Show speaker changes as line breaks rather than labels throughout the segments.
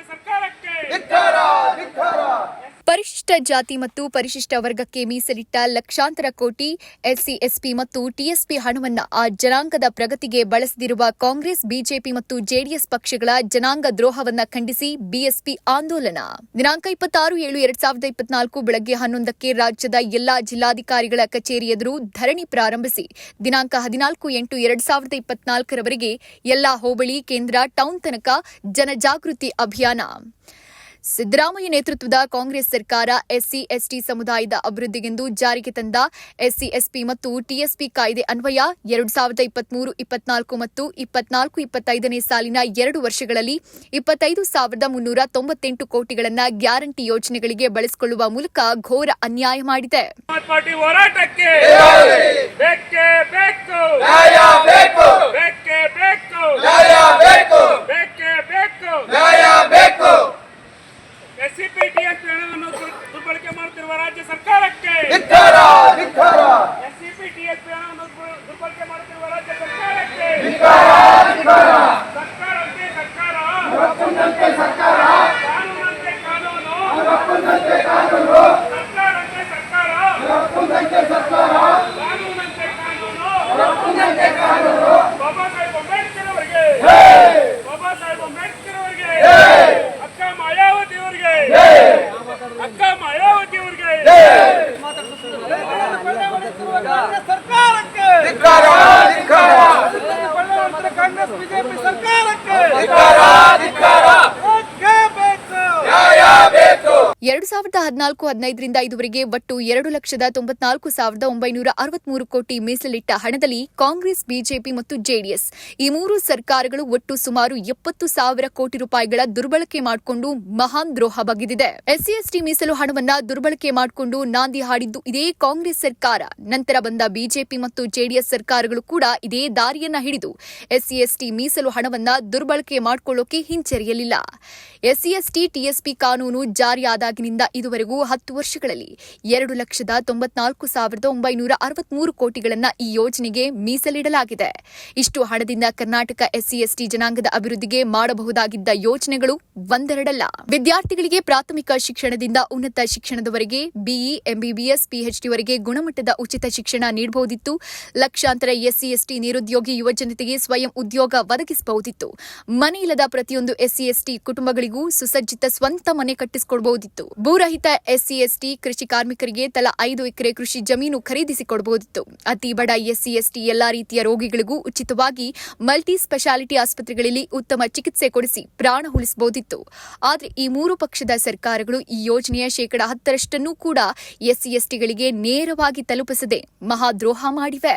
que acercar. ಪರಿಶಿಷ್ಟ ಜಾತಿ ಮತ್ತು ಪರಿಶಿಷ್ಟ ವರ್ಗಕ್ಕೆ ಮೀಸಲಿಟ್ಟ ಲಕ್ಷಾಂತರ ಕೋಟಿ ಎಸ್ಸಿ ಎಸ್ಪಿ ಮತ್ತು ಟಿಎಸ್ಪಿ ಹಣವನ್ನು ಆ ಜನಾಂಗದ ಪ್ರಗತಿಗೆ ಬಳಸದಿರುವ ಕಾಂಗ್ರೆಸ್, ಬಿಜೆಪಿ ಮತ್ತು ಜೆಡಿಎಸ್ ಪಕ್ಷಗಳ ಜನಾಂಗ ದ್ರೋಹವನ್ನು ಖಂಡಿಸಿ ಬಿಎಸ್ಪಿ ಆಂದೋಲನ. ದಿನಾಂಕ ಇಪ್ಪತ್ತಾರು ಏಳು ಎರಡ್ ಸಾವಿರದ ಇಪ್ಪತ್ನಾಲ್ಕು ಬೆಳಗ್ಗೆ ಹನ್ನೊಂದಕ್ಕೆ ರಾಜ್ಯದ ಎಲ್ಲಾ ಜಿಲ್ಲಾಧಿಕಾರಿಗಳ ಕಚೇರಿ ಎದುರು ಧರಣಿ ಪ್ರಾರಂಭಿಸಿ, ದಿನಾಂಕ ಹದಿನಾಲ್ಕು ಎಂಟು ಎರಡ್ ಸಾವಿರದ ಇಪ್ಪತ್ನಾಲ್ಕರವರೆಗೆ ಎಲ್ಲಾ ಹೋಬಳಿ ಕೇಂದ್ರ ಟೌನ್ ತನಕ ಜನಜಾಗೃತಿ ಅಭಿಯಾನ. ಸಿದ್ದರಾಮಯ್ಯ ನೇತೃತ್ವದ ಕಾಂಗ್ರೆಸ್ ಸರ್ಕಾರ ಎಸ್ಸಿ ಎಸ್ಟಿ ಸಮುದಾಯದ ಅಭಿವೃದ್ಧಿಗೆಂದು ಜಾರಿಗೆ ತಂದ ಎಸ್ಸಿ ಎಸ್ಪಿ ಮತ್ತು ಟಿಎಸ್ಪಿ ಕಾಯ್ದೆ ಅನ್ವಯ ಎರಡು ಸಾವಿರದ ಇಪ್ಪತ್ಮೂರು ಇಪ್ಪತ್ನಾಲ್ಕು ಮತ್ತು ಇಪ್ಪತ್ನಾಲ್ಕು ಇಪ್ಪತ್ತೈದನೇ ಸಾಲಿನ ಎರಡು ವರ್ಷಗಳಲ್ಲಿ ಇಪ್ಪತ್ತೈದು ಸಾವಿರದ ಮುನ್ನೂರ ತೊಂಬತ್ತೆಂಟು ಕೋಟಿಗಳನ್ನು ಗ್ಯಾರಂಟಿ ಯೋಜನೆಗಳಿಗೆ ಬಳಸಿಕೊಳ್ಳುವ ಮೂಲಕ ಘೋರ ಅನ್ಯಾಯ ಮಾಡಿದೆ
ಸಮಾಜ್ ಪಾರ್ಟಿ ಹೋರಾಟಕ್ಕೆ ಬೇಕೇ ಬೇಕು
ನ್ಯಾಯ ಬೇಕು
ಬೇಕೇ ಬೇಕು
ನ್ಯಾಯ ಬೇಕು
ಬೇಕೇ ಬೇಕು
ನ್ಯಾಯ ಬೇಕು
ಎಸ್ಸಿಪಿ ಟಿಎಸ್ ಹಣವನ್ನು ದುರ್- ದುರ್ಬಳಕೆ ಮಾಡುತ್ತಿರುವ ರಾಜ್ಯ ಸರ್ಕಾರಕ್ಕೆ
ಧಿಕ್ಕಾರ ಧಿಕ್ಕಾರ
ಎಸ್ಸಿಪಿ ಟಿಎಸ್ ಹಣವನ್ನು ದುರ್- ದುರ್ಬಳಕೆ ಮಾಡುತ್ತಿರುವ ರಾಜ್ಯ ಸರ್ಕಾರಕ್ಕೆ
ಧಿಕ್ಕಾರ ಧಿಕ್ಕಾರ
ಸರ್ಕಾರಕ್ಕೆ ಸರ್ಕಾರ
ರಪ್ಪುಂದಂತೆ ಸರ್ಕಾರ
ಕಾನೂನಂತೆ ಕಾನೂನು
ರಪ್ಪುಂದಂತೆ ಕಾನೂನು
ಸರ್ಕಾರಕ್ಕೆ ಸರ್ಕಾರ
ರಪ್ಪುಂದಂತೆ ಸರ್ಕಾರ
ಕಾನೂನಂತೆ ಕಾನೂನು
ರಪ್ಪುಂದಂತೆ ಕಾನೂನು
ಬಾಬಾ ಸಾಹೇಬ್ ಅಂಬೇಡ್ಕರ್ ಅವರಿಗೆ
ಹೇ
ಬಾಬಾ ಸಾಹೇಬ್ ಅಂಬೇಡ್ಕರ್ ಅವರಿಗೆ
ಹೇ
ಅಕ್ಕ ಮಾಯಾವತಿ ಅವರಿಗೆ
ಹೇ
ಅಕ್ಕ ಮಾಯಾವತಿ ಅವರಿಗೆ
ಸರ್ಕಾರಕ್ಕೆ
ಧಿಕ್ಕಾರ ಧಿಕ್ಕಾರ
ಬಳ್ಳಾರಿ ಕಾಂಗ್ರೆಸ್ ಬಿಜೆಪಿ ಸರ್ಕಾರಕ್ಕೆ
ಧಿಕ್ಕಾರ ಧಿಕ್ಕಾರ
ಬೇಕೇ ಬೇಕು
ನ್ಯಾಯ ಬೇಕು
ಎರಡು ಸಾವಿರದ ಹದಿನಾಲ್ಕು ಹದಿನೈದರಿಂದ ಇದುವರೆಗೆ ಒಟ್ಟು ಎರಡು ಲಕ್ಷದ ತೊಂಬತ್ನಾಲ್ಕು ಸಾವಿರದ ಒಂಬೈನೂರ ಅರವತ್ಮೂರು ಕೋಟಿ ಮೀಸಲಿಟ್ಟ ಹಣದಲ್ಲಿ ಕಾಂಗ್ರೆಸ್, ಬಿಜೆಪಿ ಮತ್ತು ಜೆಡಿಎಸ್ ಈ ಮೂರು ಸರ್ಕಾರಗಳು ಒಟ್ಟು ಸುಮಾರು ಎಪ್ಪತ್ತು ಸಾವಿರ ಕೋಟಿ ರೂಪಾಯಿಗಳ ದುರ್ಬಳಕೆ ಮಾಡಿಕೊಂಡು ಮಹಾನ್ ದ್ರೋಹ ಬಗೆದಿದೆ. ಎಸ್ಸಿ ಎಸ್ಟಿ ಮೀಸಲು ಹಣವನ್ನ ದುರ್ಬಳಕೆ ಮಾಡಿಕೊಂಡು ನಾಂದಿ ಹಾಡಿದ್ದು ಇದೇ ಕಾಂಗ್ರೆಸ್ ಸರ್ಕಾರ. ನಂತರ ಬಂದ ಬಿಜೆಪಿ ಮತ್ತು ಜೆಡಿಎಸ್ ಸರ್ಕಾರಗಳು ಕೂಡ ಇದೇ ದಾರಿಯನ್ನ ಹಿಡಿದು ಎಸ್ಸಿ ಎಸ್ಟಿ ಮೀಸಲು ಹಣವನ್ನ ದುರ್ಬಳಕೆ ಮಾಡಿಕೊಳ್ಳೋಕೆ ಹಿಂಜರಿಯಲಿಲ್ಲ. ಎಸ್ಸಿ ಎಸ್ಟಿ ಟಿಎಸ್ಪಿ ಕಾನೂನು ಜಾರಿಯಾದಾಗಿನಿಂದ ಇದುವರೆಗೂ ಹತ್ತು ವರ್ಷಗಳಲ್ಲಿ ಎರಡು ಲಕ್ಷದ ತೊಂಬತ್ನಾಲ್ಕು ಸಾವಿರದ ಒಂಬೈನೂರ ಅರವತ್ಮೂರು ಕೋಟಿಗಳನ್ನು ಈ ಯೋಜನೆಗೆ ಮೀಸಲಿಡಲಾಗಿದೆ. ಇಷ್ಟು ಹಣದಿಂದ ಕರ್ನಾಟಕ ಎಸ್ಸಿ ಎಸ್ಟಿ ಜನಾಂಗದ ಅಭಿವೃದ್ಧಿಗೆ ಮಾಡಬಹುದಾಗಿದ್ದ ಯೋಜನೆಗಳು ಒಂದೆರಡಲ್ಲ. ವಿದ್ಯಾರ್ಥಿಗಳಿಗೆ ಪ್ರಾಥಮಿಕ ಶಿಕ್ಷಣದಿಂದ ಉನ್ನತ ಶಿಕ್ಷಣದವರೆಗೆ ಬಿಇ, ಎಂಬಿಬಿಎಸ್, ಪಿಎಚ್ಡಿವರೆಗೆ ಗುಣಮಟ್ಟದ ಉಚಿತ ಶಿಕ್ಷಣ ನೀಡಬಹುದಿತ್ತು. ಲಕ್ಷಾಂತರ ಎಸ್ಸಿ ಎಸ್ಟಿ ನಿರುದ್ಯೋಗಿ ಯುವಜನತೆಗೆ ಸ್ವಯಂ ಉದ್ಯೋಗ ಒದಗಿಸಬಹುದಿತ್ತು. ಇಲ್ಲದ ಪ್ರತಿಯೊಂದು ಎಸ್ಸಿ ಎಸ್ಟಿ ಕುಟುಂಬಗಳಿಗೂ ಸುಸಜ್ಜಿತ ಸ್ವಂತ ಮನೆ ಕಟ್ಟಿಸಿಕೊಡಬಹುದಿತ್ತು. ಭೂರಹಿತ ಎಸ್ಸಿ ಎಸ್ಟಿ ಕೃಷಿ ಕಾರ್ಮಿಕರಿಗೆ ತಲಾ ಐದು ಎಕರೆ ಕೃಷಿ ಜಮೀನು ಖರೀದಿಸಿಕೊಡಬಹುದಿತ್ತು ಅತಿ ಬಡ ಎಸ್ಸಿ ಎಸ್ಟಿ ಎಲ್ಲಾ ರೀತಿಯ ರೋಗಿಗಳಿಗೂ ಉಚಿತವಾಗಿ ಮಲ್ಟಿ ಸ್ಪೆಷಾಲಿಟಿ ಆಸ್ಪತ್ರೆಗಳಲ್ಲಿ ಉತ್ತಮ ಚಿಕಿತ್ಸೆ ಕೊಡಿಸಿ ಪ್ರಾಣ ಉಳಿಸಬಹುದಿತ್ತು ಆದರೆ ಈ ಮೂರು ಪಕ್ಷದ ಸರ್ಕಾರಗಳು ಈ ಯೋಜನೆಯ ಶೇಕಡ ಹತ್ತರಷ್ಟನ್ನೂ ಕೂಡ ಎಸ್ಸಿ ಎಸ್ಟಿಗಳಿಗೆ ನೇರವಾಗಿ ತಲುಪಿಸದೆ ಮಹಾದ್ರೋಹ ಮಾಡಿವೆ.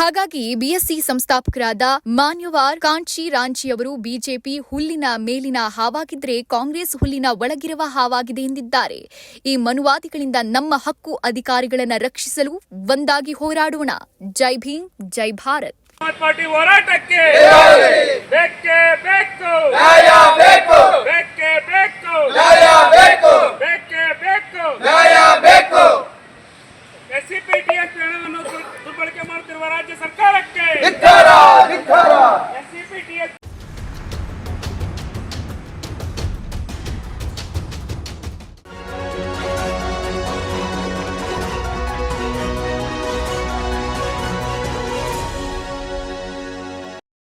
ಹಾಗಾಗಿ ಬಿಎಸ್ಸಿ ಸಂಸ್ಥಾಪಕರಾದ ಮಾನ್ಯವಾರ್ ಕಾಂಚಿ ರಾಂಚಿ ಅವರು ಬಿಜೆಪಿ ಹುಲ್ಲಿನ ಮೇಲಿನ ಹಾವಾಗಿದ್ರೆ ಕಾಂಗ್ರೆಸ್ ಹುಲ್ಲಿನ ಒಳಗಿರುವ ಹಾವಾಗಿದೆ ಎಂದಿದ್ದಾರೆ. ಈ ಮನುವಾದಿಗಳಿಂದ ನಮ್ಮ ಹಕ್ಕು ಅಧಿಕಾರಿಗಳನ್ನು ರಕ್ಷಿಸಲು ಒಂದಾಗಿ ಹೋರಾಡೋಣ. ಜೈ ಭೀಮ್ ಜೈ ಭಾರತ್.
ಹೋರಾಟಕ್ಕೆ ಆಳ್ವಿಕೆ ಮಾಡುತ್ತಿರುವ
ರಾಜ್ಯ ಸರ್ಕಾರಕ್ಕೆ.
ಧಿಕ್ಕಾರ ಧಿಕ್ಕಾರ